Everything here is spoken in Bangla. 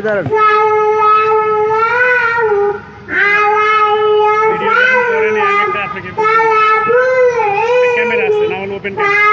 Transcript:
দাঁড়ান দাঁড়ান ক্যামেরা আছে না ওপেন ক্যামেরা